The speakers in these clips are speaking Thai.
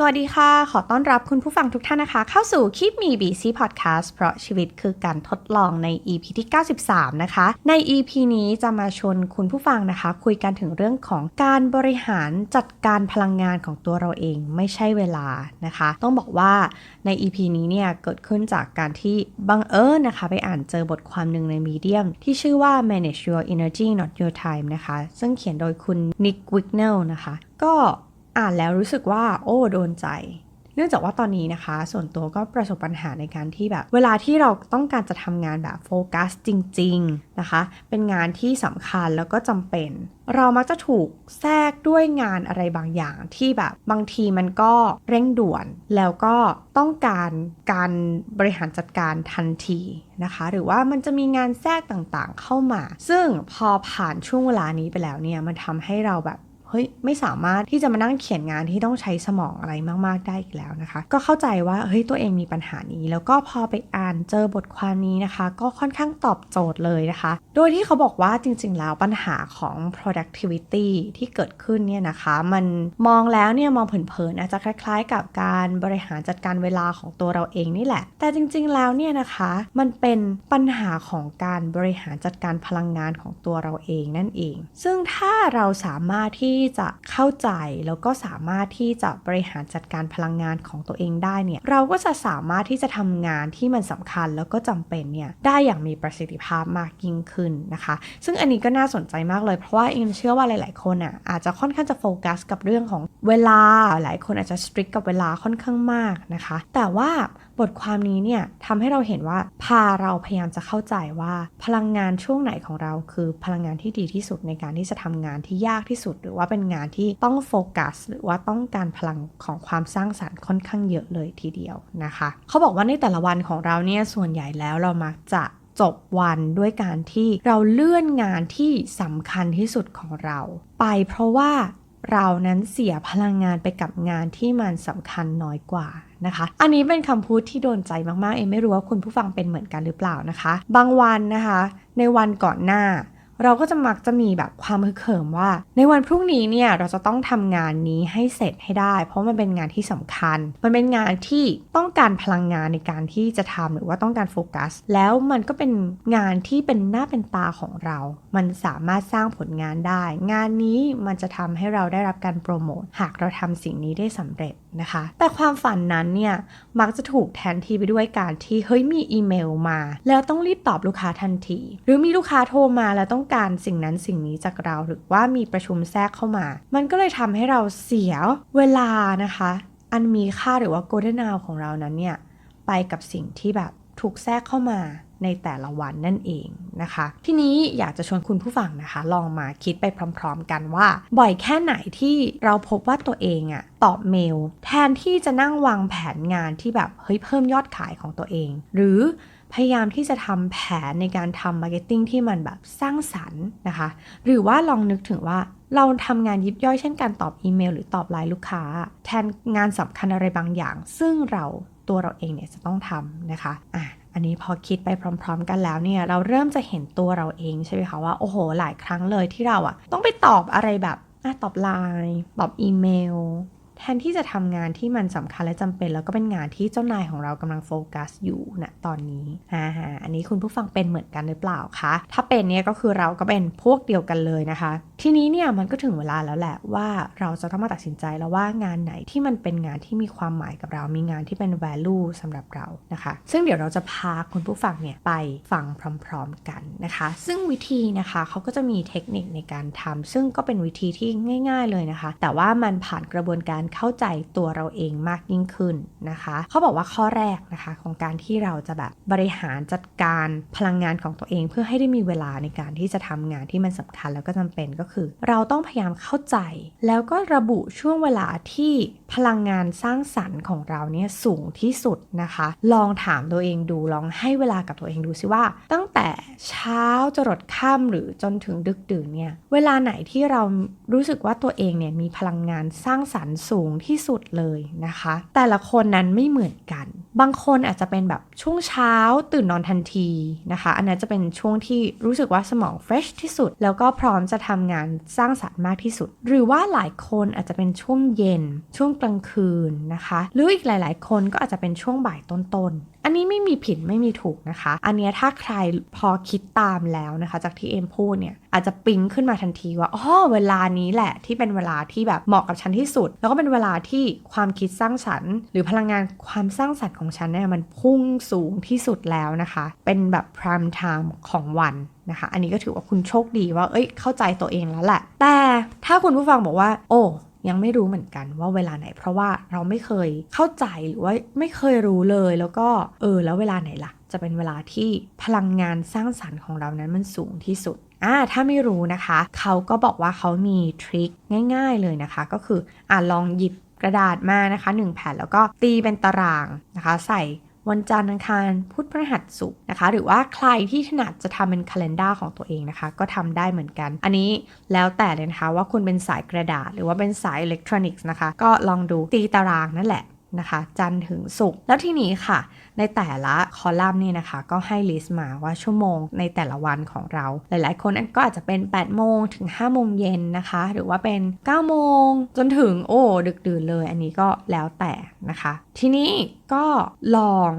สวัสดีค่ะ ขอต้อนรับคุณผู้ฟังทุกท่านนะคะ เข้าสู่ Keep Me BC Podcast เพราะชีวิตคือการทดลองใน EP ที่ 93 นะคะ ใน EP นี้จะมาชวนคุณผู้ฟังนะคะ คุยกันถึงเรื่องของการบริหารจัดการพลังงานของตัวเราเองไม่ใช่เวลานะคะ ต้องบอกว่าใน EP นี้เนี่ยเกิดขึ้นจากการที่บังเอิญนะคะ ไปอ่านเจอบทความหนึ่งในมีเดียมที่ชื่อว่า manage your energy not your time นะคะ ซึ่งเขียนโดยคุณ Nick Wignell นะคะ ก็ อ่านแล้วรู้สึกว่าโอ้โดนใจ เนื่องจากว่าตอนนี้นะคะ ส่วนตัวก็ประสบปัญหาในการที่แบบ เวลาที่เราต้องการจะทำงานแบบโฟกัสจริง ๆนะคะ เป็นงานที่สำคัญแล้วก็จำเป็น เรามักจะถูกแทรกด้วยงานอะไรบางอย่างที่แบบบางทีมันก็เร่งด่วน แล้วก็ต้องการการบริหารจัดการทันทีนะคะหรือว่ามันจะมีงานแทรกต่างๆเข้ามา ซึ่งพอผ่านช่วงเวลานี้ไปแล้วเนี่ยมันทำให้เราแบบ เฮ้ยไม่สามารถที่จะมานั่งเขียนงานที่ต้องใช้สมองอะไรมากๆได้อีกแล้วนะคะ ก็เข้าใจว่าเฮ้ยตัวเองมีปัญหานี้ แล้วก็พอไปอ่านเจอบทความนี้นะคะ ก็ค่อนข้างตอบโจทย์เลยนะคะ โดยที่เขาบอกว่าจริงๆแล้วปัญหาของ productivity ที่เกิดขึ้นเนี่ยนะคะ มันมองแล้วเนี่ยมองเผินๆอาจจะคล้ายๆ กับการบริหารจัดการเวลาของตัวเราเองนี่แหละ แต่จริงๆแล้วเนี่ยนะคะมันเป็นปัญหาของการบริหารจัดการพลังงานของตัวเราเองนั่นเอง ซึ่งถ้าเราสามารถที่ที่จะเข้าใจแล้วก็สามารถที่จะบริหารจัดการพลังงานของตัวเองได้เนี่ยเราก็จะสามารถที่จะทำงานที่มันสำคัญแล้วก็จำเป็นเนี่ยได้อย่างมีประสิทธิภาพมากยิ่งขึ้นนะคะ ซึ่งอันนี้ก็น่าสนใจมากเลยเพราะว่าเอ็มเชื่อว่าหลาย ๆ คนอะอาจจะค่อนข้างจะโฟกัสกับเรื่องของเวลาหลายคนอาจจะสตริกกับเวลาค่อนข้างมากนะคะ แต่ว่า บทความนี้เนี่ยทำให้เราเห็นว่าพาเราพยายามจะเข้าใจว่าพลังงานช่วงไหนของเรา คือพลังงานที่ดีที่สุดในการที่จะทำงานที่ยากที่สุด หรือว่าเป็นงานที่ต้องโฟกัส หรือว่าต้องการพลังของความสร้างสรรค์ค่อนข้างเยอะเลยทีเดียวนะคะ เขาบอกว่าในแต่ละวันของเราเนี่ยส่วนใหญ่แล้วเรามักจะจบวันด้วยการที่เราเลื่อนงานที่สำคัญที่สุดของเรา ไปเพราะว่าเรานั้นเสียพลังงานไปกับงานที่มันสำคัญน้อยกว่า นะคะ อันนี้เป็นคำพูดที่โดนใจมากๆ เองไม่รู้ว่าคุณผู้ฟังเป็นเหมือนกันหรือเปล่านะคะ บางวันนะคะ ในวันก่อนหน้า เราก็จะมักจะมีแบบความฮึกเหิมว่า ในวันพรุ่งนี้เนี่ยเราจะต้องทำงานนี้ให้เสร็จให้ได้ เพราะมันเป็นงานที่สำคัญ มันเป็นงานที่ต้องการพลังงานในการที่จะทำหรือว่าต้องการโฟกัส แล้วมันก็เป็นงานที่เป็นหน้าเป็นตาของเรา มันสามารถสร้างผลงานได้ งานนี้มันจะทำให้เราได้รับการโปรโมทหากเราทำสิ่งนี้ได้สำเร็จนะคะ แต่ความฝันนั้นเนี่ยมักจะถูกแทนที่ไปด้วยการที่เฮ้ยมีอีเมลมา แล้วต้องรีบตอบลูกค้าทันที หรือมีลูกค้าโทรมาแล้วต้องการสิ่งนั้นสิ่งนี้จากเราหรือว่ามีประชุมแทรกเข้ามา มันก็เลยทำให้เราเสียเวลานะคะ อันมีค่าหรือว่า golden hour ของเรานั้นเนี่ย ไปกับสิ่งที่แบบถูกแทรกเข้ามาในแต่ละวันนั่นเองนะคะ ทีนี้อยากจะชวนคุณผู้ฟังนะคะ ลองมาคิดไปพร้อมๆกันว่า บ่อยแค่ไหนที่เราพบว่าตัวเองอะตอบเมล แทนที่จะนั่งวางแผนงานที่แบบเฮ้ยเพิ่มยอดขายของตัวเอง หรือ พยายามที่จะทำแผนในการทำมาร์เก็ตติ้งที่มันแบบสร้างสรรค์นะคะ หรือว่าลองนึกถึงว่าเราทำงานยิบย่อยเช่นการตอบอีเมล หรือตอบไลน์ลูกค้า แทนงานสำคัญอะไรบางอย่าง ซึ่งเราตัวเราเองเนี่ยจะต้องทำนะคะอะอันนี้พอคิดไปพร้อม ๆ กันแล้วเนี่ยเราเริ่มจะเห็นตัวเราเองใช่ไหมคะว่าโอ้โห หลายครั้งเลยที่เราอะต้องไปตอบอะไรแบบอตอบไลน์ตอบอีเมล แทนที่จะทำงานที่มันสำคัญและจำเป็น แล้วก็เป็นงานที่เจ้านายของเรากำลังโฟกัสอยู่ณนะตอนนี้ฮ่าอันนี้คุณผู้ฟังเป็นเหมือนกันหรือเปล่าคะ ถ้าเป็นเนี่ยก็คือเราก็เป็นพวกเดียวกันเลยนะคะ ทีนี้เนี่ยมันก็ถึงเวลาแล้วแหละว่าเราจะต้องมาตัดสินใจแล้วว่างานไหนที่มันเป็นงานที่มีความหมายกับเรา มีงานที่เป็น value สำหรับเรานะคะ ซึ่งเดี๋ยวเราจะพาคุณผู้ฟังเนี่ยไปฟังพร้อม ๆ กันนะคะ ซึ่งวิธีนะคะเขาก็จะมีเทคนิคในการทำซึ่งก็เป็นวิธีที่ง่าย ๆเลยนะคะ แต่ว่ามันผ่านกระบวนการเข้าใจตัวเราเองมากยิ่งขึ้นนะคะ เขาบอกว่าข้อแรกนะคะของการที่เราจะแบบบริหารจัดการพลังงานของตัวเอง เพื่อให้ได้มีเวลาในการที่จะทำงานที่มันสำคัญแล้วก็จำเป็นก็คือ เราต้องพยายามเข้าใจ แล้วก็ระบุช่วงเวลาที่พลังงานสร้างสรรค์ของเราเนี่ยสูงที่สุดนะคะ ลองถามตัวเองดูลองให้เวลากับตัวเองดูซิว่า ตั้งแต่ เช้าจรดค่ำหรือจนถึงดึกดื่นเนี่ยเวลาไหนที่เรารู้สึกว่าตัวเองเนี่ยมีพลังงานสร้างสรรค์สูงที่สุดเลยนะคะ แต่ละคนนั้นไม่เหมือนกัน บางคนอาจจะเป็นแบบช่วงเช้าตื่นนอนทันทีนะคะ อันนั้นจะเป็นช่วงที่รู้สึกว่าสมองเฟรชที่สุด แล้วก็พร้อมจะทำงานสร้างสรรค์มากที่สุด หรือว่าหลายคนอาจจะเป็นช่วงเย็น ช่วงกลางคืนนะคะ หรืออีกหลาย ๆ คนก็อาจจะเป็นช่วงบ่ายต้นๆอันนี้ไม่มีผิดไม่มีถูกนะคะ อันเนี้ยถ้าใครพอคิดตามแล้วนะคะ จากที่เอ็มพูดเนี่ยอาจจะปิ๊งขึ้นมาทันทีว่าอ๋อเวลานี้แหละที่เป็นเวลาที่แบบเหมาะกับฉันที่สุด แล้วก็เป็นเวลาที่ความคิดสร้างสรรค์ หรือพลังงานความสร้างสรรค์ของฉันเนี่ยมันพุ่งสูงที่สุดแล้วนะคะ เป็นแบบ prime time ของวันนะคะ อันนี้ก็ถือว่าคุณโชคดีว่า เอ้ย เข้าใจตัวเองแล้วแหละ แต่ถ้าคุณผู้ฟังบอกว่า โอ้ ยังไม่รู้เหมือนกันว่าเวลาไหน เพราะว่าเราไม่เคยเข้าใจหรือว่าไม่เคยรู้เลยแล้วก็เออแล้วเวลาไหนล่ะ จะเป็นเวลาที่พลังงานสร้างสรรค์ของเรานั้นมันสูงที่สุดอ่าถ้าไม่รู้นะคะ เขาก็บอกว่าเขามีทริคง่าย ๆเลยนะคะ ก็คืออ่าลองหยิบกระดาษมานะคะ 1 แผ่นแล้วก็ตีเป็นตารางนะคะ ใส่ วันจันทร์อังคารพุธพฤหัสศุกร์นะคะ หรือว่าใครที่ถนัดจะทำเป็นคัล endar ของตัวเองนะคะ ก็ทำได้เหมือนกัน อันนี้แล้วแต่เลยนะคะว่าคุณเป็นสายกระดาษ หรือว่าเป็นสายอิเล็กทรอนิกส์นะคะ ก็ลองดูตีตารางนั่นแหละนะคะ จันทร์ถึงศุกร์แล้วทีนี้ค่ะ ในแต่ละคอลัมน์นี่นะคะ ก็ให้ลิสต์มาว่าชั่วโมงในแต่ละวันของเรา หลายๆ คนก็อาจจะเป็น 8 โมงถึง 5 โมงเย็นนะคะ หรือว่าเป็น 9 โมง จนถึงโอ้ดึกดื่นเลย อันนี้ก็แล้วแต่นะคะ ทีนี้ก็ลอง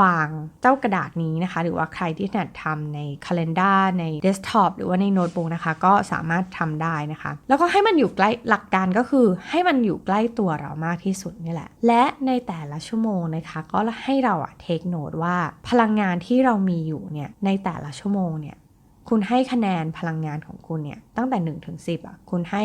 วางเจ้ากระดาษนี้นะคะ หรือว่าใครที่ถนัดทำใน calendar ใน desktop หรือว่าในโน้ตบุ๊กนะคะ ก็สามารถทำได้นะคะ แล้วก็ให้มันอยู่ใกล้หลักการก็คือให้มันอยู่ใกล้ตัวเรามากที่สุดนี่แหละ และในแต่ละชั่วโมงนะคะ ก็ให้เราอะ take note ว่าพลังงานที่เรามีอยู่เนี่ยในแต่ละชั่วโมงเนี่ยคุณให้คะแนนพลังงานของคุณเนี่ยตั้งแต่1ถึง10อะคุณให้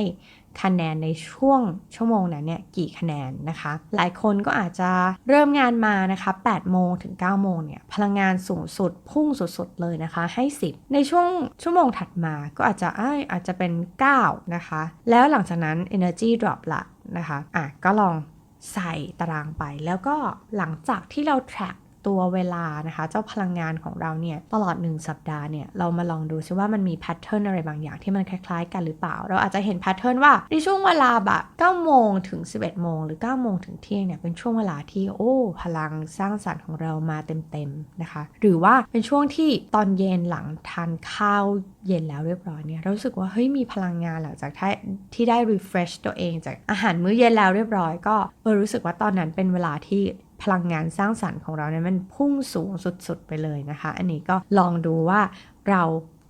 คะแนนในช่วงชั่วโมงนั้นเนี่ยกี่คะแนนนะคะ หลายคนก็อาจจะเริ่มงานมานะคะ8โมงถึง9โมงเนี่ยพลังงานสูงสุดพุ่งสุดๆเลยนะคะ ให้ 10 ในช่วงชั่วโมงถัดมาก็อาจจะอ้อาจจะเป็น 9 นะคะ แล้วหลังจากนั้น energy drop ละนะคะอะก็ลองใส่ตารางไปแล้วก็หลังจากที่เรา track ตัวเวลานะคะ เจ้าพลังงานของเราเนี่ยตลอด 1 สัปดาห์เนี่ยเรามาลองดูซิว่ามันมีแพทเทิร์นอะไรบางอย่างที่มันคล้ายๆ กันหรือเปล่า เราอาจจะเห็นแพทเทิร์นว่าในช่วงเวลาแบบ9โมงถึง 11 โมง หรือ 9 โมงถึงเที่ยงเนี่ยเป็นช่วงเวลาที่โอ้พลังสร้างสรรค์ของเรามาเต็มๆนะคะ หรือว่าเป็นช่วงที่ตอนเย็นหลังทานข้าวเย็นแล้วเรียบร้อยเนี่ยเรารู้สึกว่าเฮ้ยมีพลังงานหลังจากที่ได้ refresh ตัวเองจากอาหารมื้อเย็นแล้วเรียบร้อยก็เออรู้สึกว่าตอนนั้นเป็นเวลาที่ พลังงานสร้างสรรค์ของเราเนี่ยมันพุ่งสูงสุดๆไปเลยนะคะ อันนี้ก็ลองดูว่าเรา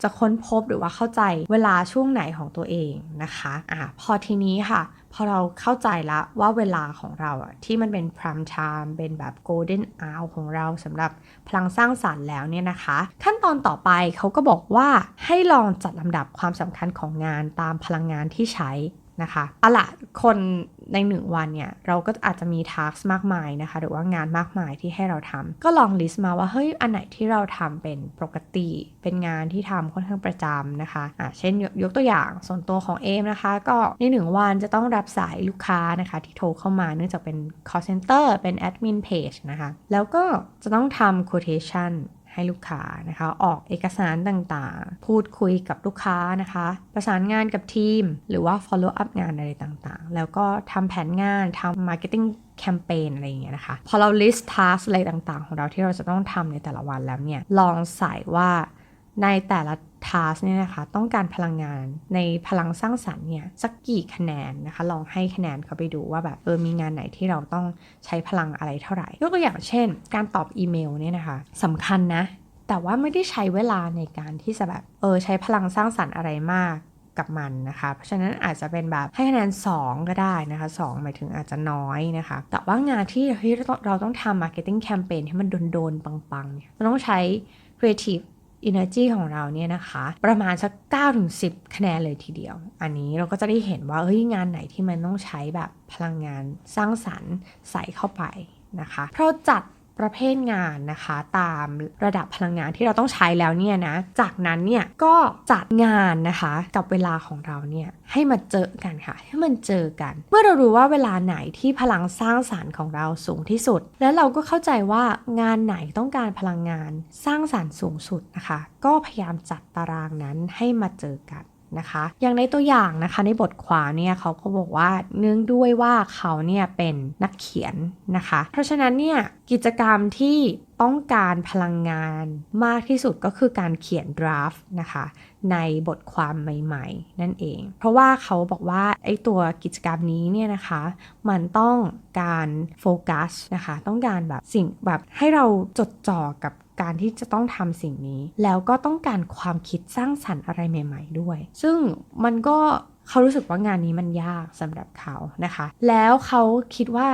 จะค้นพบหรือว่าเข้าใจเวลาช่วงไหนของตัวเองนะคะอะพอทีนี้ค่ะ พอเราเข้าใจแล้วว่าเวลาของเราอะที่มันเป็น prime time เป็นแบบ golden hour ของเราสำหรับพลังสร้างสรรค์แล้วเนี่ยนะคะ ขั้นตอนต่อไปเขาก็บอกว่าให้ลองจัดลำดับความสำคัญของงานตามพลังงานที่ใช้นะคะเอาละคน ในหนึ่งวันเนี่ยเราก็อาจจะมีทักมากมายนะคะ หรือว่างานมากมายที่ให้เราทำก็ลองลิสต์มาว่าเฮ้ยอันไหนที่เราทำเป็นปกติ เป็นงานที่ทำค่อนข้างประจำนะคะอะเช่นยกตัวอย่างส่วนตัวของเอมนะคะ ก็ในหนึ่งวันจะต้องรับสายลูกค้านะคะที่โทรเข้ามาเนื่องจากเป็น call center เป็น admin page นะคะ แล้วก็จะต้องทำ quotation ให้ลูกค้านะคะ ออกเอกสารต่างๆ พูดคุยกับลูกค้านะคะ ประสานงานกับทีม หรือว่า follow up งานอะไรต่างๆ แล้วก็ทำแผนงานทำ marketing แคมเปญอะไรอย่างเงี้ยนะคะ พอเรา list task อะไรต่างๆ ของเราที่เราจะต้องทำในแต่ละวันแล้วเนี่ย ลองใส่ว่าในแต่ละ ทาสเนี่ยนะคะต้องการพลังงานในพลังสร้างสรรค์เนี่ยสักกี่คะแนนนะคะ ลองให้คะแนนเขาไปดูว่าแบบเออมีงานไหนที่เราต้องใช้พลังอะไรเท่าไหร่ยกตัวอย่างเช่น การตอบอีเมลเนี่ยนะคะสำคัญนะ แต่ว่าไม่ได้ใช้เวลาในการที่จะแบบเออใช้พลังสร้างสรรค์อะไรมากกับมันนะคะ เพราะฉะนั้นอาจจะเป็นแบบให้คะแนน 2 ก็ได้นะคะ 2 หมายถึงอาจจะน้อยนะคะ แต่ว่างานที่เฮ้ยเราต้องทำ marketing campaign ให้มันโดนๆปังๆเนี่ยเราต้องใช้ creative energy ของเราเนี่ยนะคะ ประมาณสัก9ถึง10 คะแนนเลยทีเดียว อันนี้เราก็จะได้เห็นว่าเฮ้ยงานไหนที่มันต้องใช้แบบพลังงานสร้างสรรค์ใส่เข้าไปนะคะ เพราะจัด ประเภทงานนะคะ ตามระดับพลังงานที่เราต้องใช้แล้วเนี่ยนะ จากนั้นเนี่ยก็จัดงานนะคะกับเวลาของเราเนี่ยให้มาเจอกันค่ะ ให้มันเจอกัน เมื่อเรารู้ว่าเวลาไหนที่พลังสร้างสารรค์ของเราสูงที่สุด แล้วเราก็เข้าใจว่างานไหนต้องการพลังงานสร้างสารรค์สูงสุดนะคะ ก็พยายามจัดตารางนั้นให้มาเจอกัน นะคะ อย่างในตัวอย่างนะคะในบทความเนี่ยเขาก็บอกว่าเนื่องด้วยว่าเขาเนี่ยเป็นนักเขียนนะคะ เพราะฉะนั้นเนี่ยกิจกรรมที่ต้องการพลังงานมากที่สุดก็คือการเขียนดราฟต์นะคะในบทความใหม่ๆ นั่นเอง เพราะว่าเขาบอกว่าไอ้ตัวกิจกรรมนี้เนี่ยนะคะ มันต้องการโฟกัสนะคะ ต้องการแบบสิ่งแบบให้เราจดจ่อกับ การที่จะต้องทำสิ่งนี้ แล้วก็ต้องการความคิดสร้างสรรค์อะไรใหม่ ๆ ด้วย ซึ่งมันก็เขารู้สึกว่างานนี้มันยากสำหรับเขานะคะ แล้วเขาคิดว่า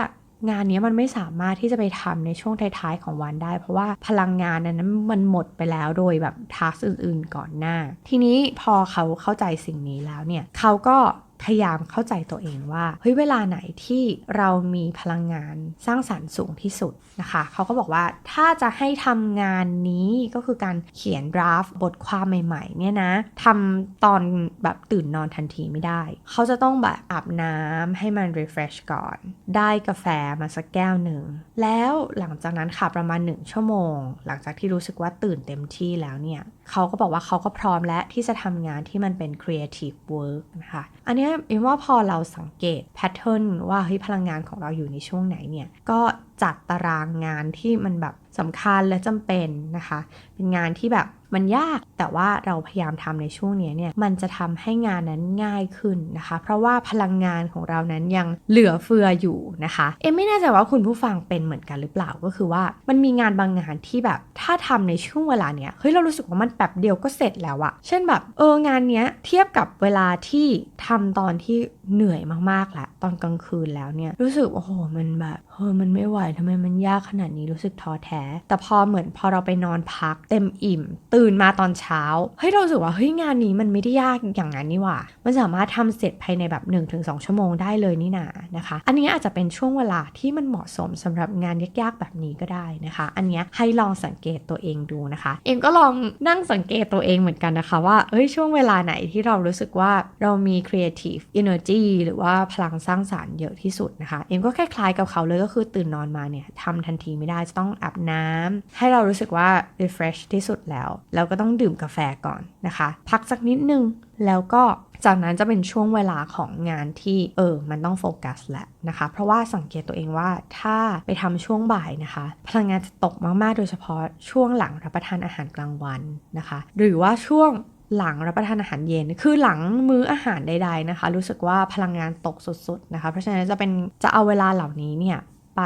งานนี้มันไม่สามารถที่จะไปทำในช่วงท้ายๆของวันได้ เพราะว่าพลังงานนั้นมันหมดไปแล้วโดยแบบทักอื่นๆก่อนหน้า ทีนี้พอเขาเข้าใจสิ่งนี้แล้วเนี่ยเขาก็ พยายามเข้าใจตัวเองว่าเฮ้ยเวลาไหนที่เรามีพลังงานสร้างสรรค์สูงที่สุดนะคะ เขาก็บอกว่าถ้าจะให้ทำงานนี้ก็คือการเขียนดราฟต์บทความใหม่ๆเนี่ยนะทำตอนแบบตื่นนอนทันทีไม่ได้ เขาจะต้องแบบอาบน้ำให้มัน refresh ก่อน ได้กาแฟมาสักแก้วหนึ่ง แล้วหลังจากนั้นค่ะประมาณ 1 ชั่วโมง หลังจากที่รู้สึกว่าตื่นเต็มที่แล้วเนี่ย เขาก็บอกว่าเขาก็พร้อมแล้วที่จะทำงานที่มันเป็น creative work นะคะ อันนี้เอ็มว่าพอเราสังเกตแพทเทิร์นว่าเฮ้ยพลังงานของเราอยู่ในช่วงไหนเนี่ย ก็จัดตารางงานที่มันแบบสำคัญและจำเป็นนะคะ เป็นงานที่แบบ มันยากแต่ว่าเราพยายามทำในช่วงนี้เนี่ยมันจะทำให้งานนั้นง่ายขึ้นนะคะ เพราะว่าพลังงานของเรานั้นยังเหลือเฟืออยู่นะคะ เอ็มไม่แน่ใจว่าคุณผู้ฟังเป็นเหมือนกันหรือเปล่าก็คือว่ามันมีงานบางงานที่แบบถ้าทำในช่วงเวลาเนี้ยเฮ้ยเรารู้สึกว่ามันแบบเดียวก็เสร็จแล้วอะเช่นแบบเอองานเนี้ยเทียบกับเวลาที่ทำตอนที่เหนื่อยมากๆแหละตอนกลางคืนแล้วเนี่ยรู้สึกโอ้โหมันแบบเฮ้ยมันไม่ไหวทำไมมันยากขนาดนี้รู้สึกท้อแท้ แต่พอเหมือนพอเราไปนอนพักเต็มอิ่ม ตื่นมาตอนเช้าเฮ้ยเราสึกว่าเฮ้ยงานนี้มันไม่ได้ยากอย่างนั้นนี่หว่า มันสามารถทำเสร็จภายในแบบ 1-2 ชั่วโมงได้เลยนี่นานะคะ อันนี้อาจจะเป็นช่วงเวลาที่มันเหมาะสมสำหรับงานยากๆแบบนี้ก็ได้นะคะ อันนี้ให้ลองสังเกตตัวเองดูนะคะ เอ็มก็ลองนั่งสังเกตตัวเองเหมือนกันนะคะ ว่าเฮ้ยช่วงเวลาไหนที่เรารู้สึกว่าเรามี creative energy หรือว่าพลังสร้างสารรค์เยอะที่สุดนะคะ เอ็มก็คล้ายๆกับเขาเลยก็คือตื่นนอนมาเนี่ยทำทันทีไม่ได้จะต้องอาบน้ำให้เรารู้สึกว่า refresh ที่สุดแล้วแล้วก็ต้องดื่มกาแฟก่อนนะคะ พักสักนิดนึงแล้วก็จากนั้นจะเป็นช่วงเวลาของงานที่เออ มันต้องโฟกัสแหละนะคะ เพราะว่าสังเกตตัวเองว่าถ้าไปทำช่วงบ่ายนะคะ พลังงานจะตกมากๆ โดยเฉพาะช่วงหลังรับประทานอาหารกลางวันนะคะ หรือว่าช่วงหลังรับประทานอาหารเย็น คือหลังมื้ออาหารใด ๆนะคะ รู้สึกว่าพลังงานตกสุดๆนะคะ เพราะฉะนั้นจะเป็นจะเอาเวลาเหล่านี้เนี่ย ไป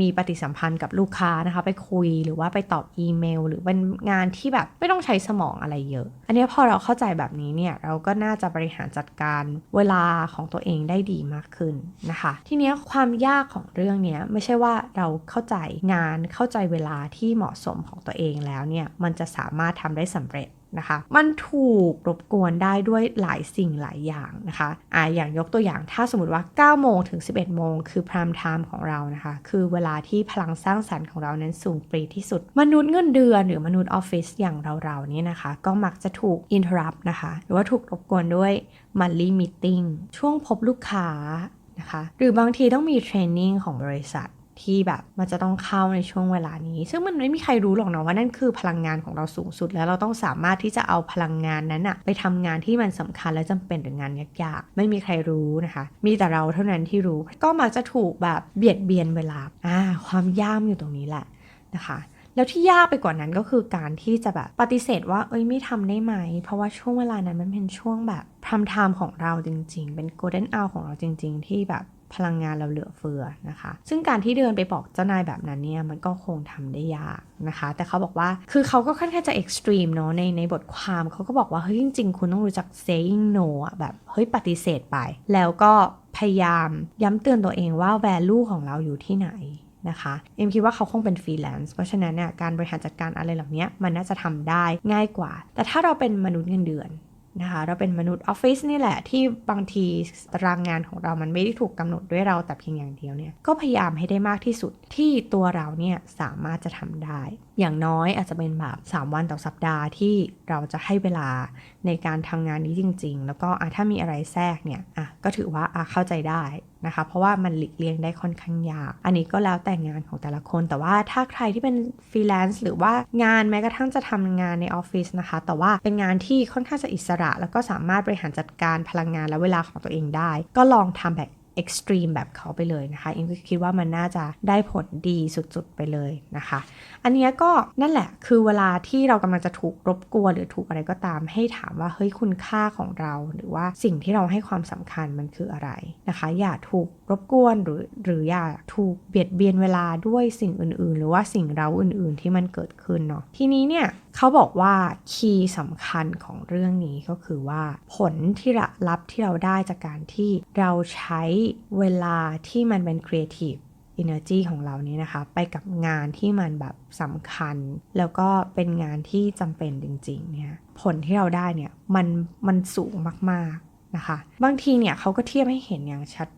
มีปฏิสัมพันธ์กับลูกค้านะคะ ไปคุยหรือว่าไปตอบอีเมล หรือเป็นงานที่แบบไม่ต้องใช้สมองอะไรเยอะ อันนี้พอเราเข้าใจแบบนี้เนี่ยเราก็น่าจะบริหารจัดการเวลาของตัวเองได้ดีมากขึ้นนะคะ ทีนี้ความยากของเรื่องนี้ไม่ใช่ว่าเราเข้าใจงานเข้าใจเวลาที่เหมาะสมของตัวเองแล้วเนี่ยมันจะสามารถทำได้สำเร็จ นะคะ มันถูกรบกวนได้ด้วยหลายสิ่งหลายอย่างนะคะอ่าอย่างยกตัวอย่างถ้าสมมติว่า 9 โมงถึง 11 โมงคือพรามไทม์ของเรานะคะ คือเวลาที่พลังสร้างสรรค์ของเรานั้นสูงปรีที่สุด มนุษย์เงินเดือนหรือมนุษย์ออฟฟิศอย่างเราๆนี่นะคะ ก็มักจะถูกอินเทอร์รัปนะคะ หรือว่าถูกรบกวนด้วยมันลี่มิ팅ช่วงพบลูกค้านะคะ หรือบางทีต้องมีเทรนนิ่งของบริษัท ที่แบบมันจะต้องเข้าในช่วงเวลานี้ ซึ่งมันไม่มีใครรู้หรอกนะว่านั่นคือพลังงานของเราสูงสุด แล้วเราต้องสามารถที่จะเอาพลังงานนั้นอะไปทำงานที่มันสำคัญและจำเป็นหรืองานยากๆ ไม่มีใครรู้นะคะ มีแต่เราเท่านั้นที่รู้ ก็มักจะถูกแบบเบียดเบียนเวลาอ่าความยามอยู่ตรงนี้แหละนะคะแล้วที่ยากไปกว่านั้นก็คือการที่จะแบบปฏิเสธว่าเอ้ยไม่ทำได้ไหม เพราะว่าช่วงเวลานั้นมันเป็นช่วงแบบพรามไทม์ของเราจริง ๆ เป็นโกลเด้นอัลของเราจริง ๆ ที่แบบ พลังงานเราเหลือเฟือนะคะ ซึ่งการที่เดินไปบอกเจ้านายแบบนั้นเนี่ยมันก็คงทำได้ยากนะคะ แต่เขาบอกว่าคือเขาก็ค่อนข้างจะเอ็กซ์ตรีมเนาะในในบทความเขาก็บอกว่าเฮ้ยจริง ๆ คุณต้องรู้จัก saying no อะแบบเฮ้ยปฏิเสธไป แล้วก็พยายามย้ำเตือนตัวเองว่า value ของเราอยู่ที่ไหนนะคะเอ็มคิดว่าเขาคงเป็นฟรีแลนซ์เพราะฉะนั้นเนี่ยการบริหารจัดการอะไรเหล่านี้มันน่าจะทำได้ง่ายกว่า แต่ถ้าเราเป็นมนุษย์เงินเดือน นะคะเราเป็นมนุษย์ออฟฟิศนี่แหละที่บางทีตารางงานของเรามันไม่ได้ถูกกำหนดด้วยเราแต่เพียงอย่างเดียวเนี่ยก็พยายามให้ได้มากที่สุดที่ตัวเราเนี่ยสามารถจะทำได้ อย่างน้อยอาจจะเป็นแบบ 3 วันต่อสัปดาห์ที่เราจะให้เวลาในการทำงานนี้จริง ๆ แล้วก็อะถ้ามีอะไรแทรกเนี่ยอะก็ถือว่าอะเข้าใจได้นะคะ เพราะว่ามันหลีกเลี่ยงได้ค่อนข้างยาก อันนี้ก็แล้วแต่งานของแต่ละคน แต่ว่าถ้าใครที่เป็นฟรีแลนซ์หรือว่างานแม้กระทั่งจะทำงานในออฟฟิศนะคะ แต่ว่าเป็นงานที่ค่อนข้างจะอิสระ แล้วก็สามารถบริหารจัดการพลังงานและเวลาของตัวเองได้ ก็ลองทำแบบ เอ็กซ์ตรีมแบบเขาไปเลยนะคะอิงก็คิดว่ามันน่าจะได้ผลดีสุดๆไปเลยนะคะ อันนี้ก็นั่นแหละคือเวลาที่เรากำลังจะถูกรบกวนหรือถูกอะไรก็ตามให้ถามว่าเฮ้ยคุณค่าของเรา หรือว่าสิ่งที่เราให้ความสำคัญมันคืออะไรนะคะ อย่าถูกรบกวนหรือหรืออย่าถูกเบียดเบียนเวลาด้วยสิ่งอื่นๆ หรือว่าสิ่งเราอื่นๆที่มันเกิดขึ้นเนาะทีนี้เนี่ย เขาบอกว่าคีย์สำคัญของเรื่องนี้ก็คือว่า ผลที่ระรับที่เราได้จากการที่เราใช้เวลาที่มันเป็น creative energy ของเรานี้นะคะ ไปกับงานที่มันแบบสำคัญ แล้วก็เป็นงานที่จำเป็นจริงๆเนี่ยผลที่เราได้เนี่ยมันมันสูงมากๆ นะคะบางทีเนี่ยเขาก็เทียบให้เห็นอย่างชัด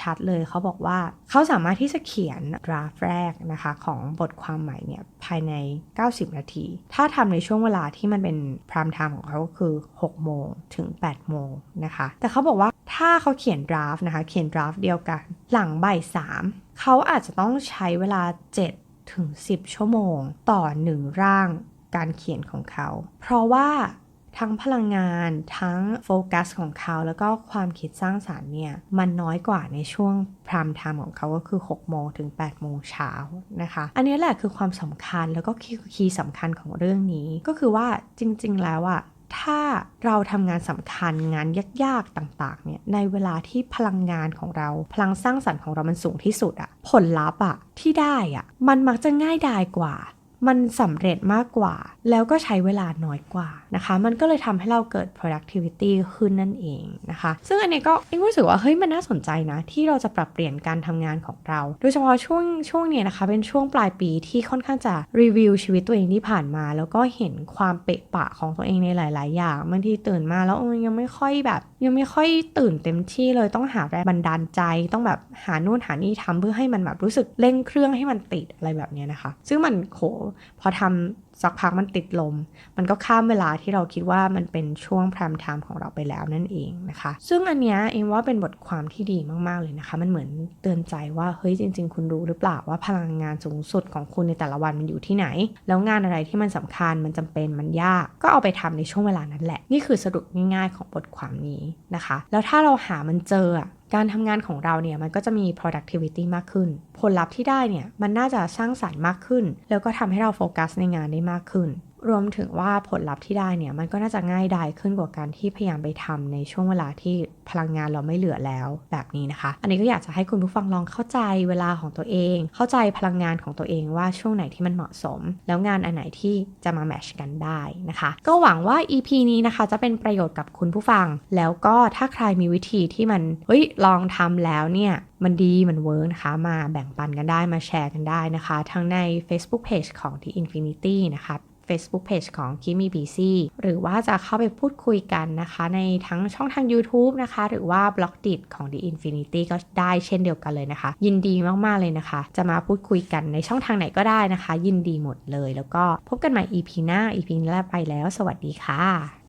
ชัดๆเลยเขาบอกว่าเขาสามารถที่จะเขียนดราฟแรกนะคะของบทความใหม่เนี่ยภายใน 90 นาที ถ้าทำในช่วงเวลาที่มันเป็นพรามไทม์ของเขาก็คือ 6 โมงถึง 8 โมงนะคะ แต่เขาบอกว่าถ้าเขาเขียนดราฟนะคะเขียนดราฟเดียวกัน หลังบ่ายสามเขาอาจจะต้องใช้เวลา 7 ถึง 10 ชั่วโมง ต่อหนึ่งร่างการเขียนของเขา เพราะว่า ทั้งพลังงาน ทั้งโฟกัสของเขาแล้วก็ความคิดสร้างสารรค์เนี่ย มันน้อยกว่าในช่วงพรามไทม์ของเขาก็คือ 6 โมงถึง 8 โมงเช้านะคะ อันนี้แหละคือความสำคัญแล้วก็คีย์สำคัญของเรื่องนี้ก็คือว่าจริง ๆ แล้วอะถ้าเราทำงานสำคัญงานยากๆต่างๆเนี่ยในเวลาที่พลังงานของเราพลังสร้างสรรค์ของเรามันสูงที่สุดอะผลลัพธ์อะที่ได้อะมันมักจะง่ายดายกว่า มันสำเร็จมากกว่า แล้วก็ใช้เวลาน้อยกว่านะคะ มันก็เลยทำให้เราเกิด productivity ขึ้นนั่นเองนะคะ ซึ่งอันนี้ก็เองรู้สึกว่าเฮ้ยมันน่าสนใจนะ ที่เราจะปรับเปลี่ยนการทำงานของเรา โดยเฉพาะช่วงช่วงนี้นะคะ เป็นช่วงปลายปีที่ค่อนข้างจะรีวิวชีวิตตัวเองที่ผ่านมา แล้วก็เห็นความเปะปะของตัวเองในหลาย ๆ อย่างบางทีตื่นมาแล้วยังไม่ค่อยแบบ ยังไม่ค่อยตื่นเต็มที่เลยต้องหาแรงบันดาลใจ ต้องแบบหานู่นหานี่ทำเพื่อให้มันแบบรู้สึกเร่งเครื่องให้มันติดอะไรแบบนี้นะคะ ซึ่งมันโหพอทำสักพักมันติดลม มันก็ข้ามเวลาที่เราคิดว่ามันเป็นช่วงพรามไทม์ของเราไปแล้วนั่นเองนะคะ ซึ่งอันเนี้ยเองว่าเป็นบทความที่ดีมากๆเลยนะคะ มันเหมือนเตือนใจว่าเฮ้ยจริง ๆ คุณรู้หรือเปล่าว่าพลังงานสูงสุดของคุณในแต่ละวันมันอยู่ที่ไหน แล้วงานอะไรที่มันสำคัญมันจำเป็นมันยาก ก็เอาไปทำในช่วงเวลานั้นแหละ นี่คือสรุปง่าย ๆ ของบทความนี้นะคะ แล้วถ้าเราหามันเจอ การทำงานของเราเนี่ยมันก็จะมี productivity มากขึ้น ผลลัพธ์ที่ได้เนี่ยมันน่าจะสร้างสารรค์มากขึ้น แล้วก็ทำให้เราโฟกัสในงานได้มากขึ้น รวมถึงว่าผลลัพธ์ที่ได้เนี่ยมันก็น่าจะง่ายดายขึ้นกว่าการที่พยายามไปทำในช่วงเวลาที่พลังงานเราไม่เหลือแล้วแบบนี้นะคะ อันนี้ก็อยากจะให้คุณผู้ฟังลองเข้าใจเวลาของตัวเอง เข้าใจพลังงานของตัวเองว่าช่วงไหนที่มันเหมาะสม แล้วงานอันไหนที่จะมาแมชกันได้นะคะ ก็หวังว่า EP นี้นะคะจะเป็นประโยชน์กับคุณผู้ฟัง แล้วก็ถ้าใครมีวิธีที่มันเฮ้ยลองทำแล้วเนี่ยมันดีมันเวิร์กนะคะมาแบ่งปันกันได้มาแชร์กันได้นะคะ ทั้งใน Facebook Page ของ The Infinity นะคะ Facebook Page ของ Kimi BC หรือว่าจะเข้าไปพูดคุยกันนะคะ ในทั้งช่องทาง YouTube นะคะ หรือว่า b l o g d i t ของ The Infinity ก็ได้เช่นเดียวกันเลยนะคะ ยินดีมาก ๆ เลยนะคะ จะมาพูดคุยกันในช่องทางไหนก็ได้นะคะ ยินดีหมดเลย แล้วก็พบกันใหม่ EP หน้า EP นี้ไปแล้ว สวัสดีค่ะ